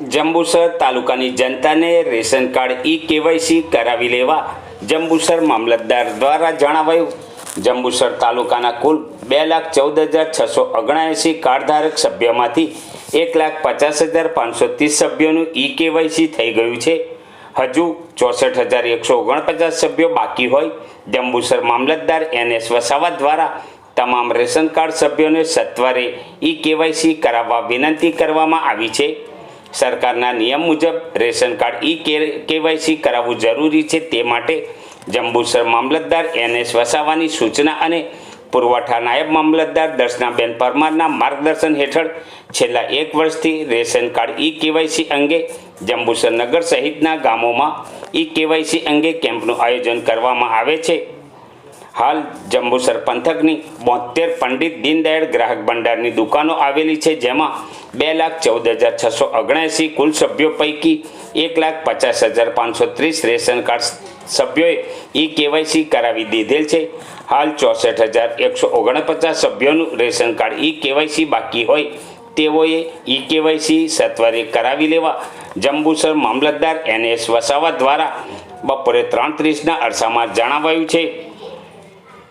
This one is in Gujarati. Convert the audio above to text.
જંબુસર તાલુકાની જનતાને રેશન કાર્ડ ઈ કેવાયસી કરાવી લેવા જંબુસર મામલતદાર દ્વારા જણાવાયું. જંબુસર તાલુકાના કુલ બે લાખ ચૌદ હજાર છસો ઓગણએંસી કાર્ડધારક સભ્યોમાંથી એક લાખ પચાસ હજાર પાંચસો ત્રીસ સભ્યોનું ઈ કેવાયસી થઈ ગયું છે. હજુ ચોસઠ હજાર એકસો ઓગણપચાસ સભ્યો બાકી હોય. જંબુસર મામલતદાર એન એસ વસાવા દ્વારા તમામ રેશન કાર્ડ સભ્યોને સત્વરે ઈ કેવાયસી કરાવવા વિનંતી કરવામાં આવી છે. સરકારના નિયમ મુજબ રેશન કાર્ડ ઈ કેવાયસી કરાવવું જરૂરી છે તે માટે જંબુસર મામલતદાર એન એસ વસાવાની સૂચના અને પુરવઠા નાયબ મામલતદાર દર્શનાબેન પરમારના માર્ગદર્શન હેઠળ છેલ્લા એક વર્ષથી રેશન કાર્ડ ઈ કેવાયસી અંગે જંબુસર નગર સહિતના ગામોમાં ઈ કેવાયસી અંગે કેમ્પનું આયોજન કરવામાં આવે છે. હાલ જંબુસર પંથકની બોતેર પંડિત દીનદયાળ ગ્રાહક ભંડારની દુકાનો આવેલી છે, જેમાં બે લાખ ચૌદ હજાર છસો ઓગણએંસી કુલ સભ્યો પૈકી એક લાખ પચાસ હજાર પાંચસો ત્રીસ રેશન કાર્ડ સભ્યોએ ઈ કેવાયસી કરાવી દીધેલ છે. હાલ ચોસઠ હજાર એકસો ઓગણપચાસ સભ્યોનું રેશન કાર્ડ ઈ કેવાયસી બાકી હોય તેઓએ ઈ કેવાયસી સત્વરે કરાવી લેવા જંબુસર મામલતદાર એન એસ વસાવા દ્વારા બપોરે ત્રણ ત્રીસના અરસામાં જણાવાયું છે.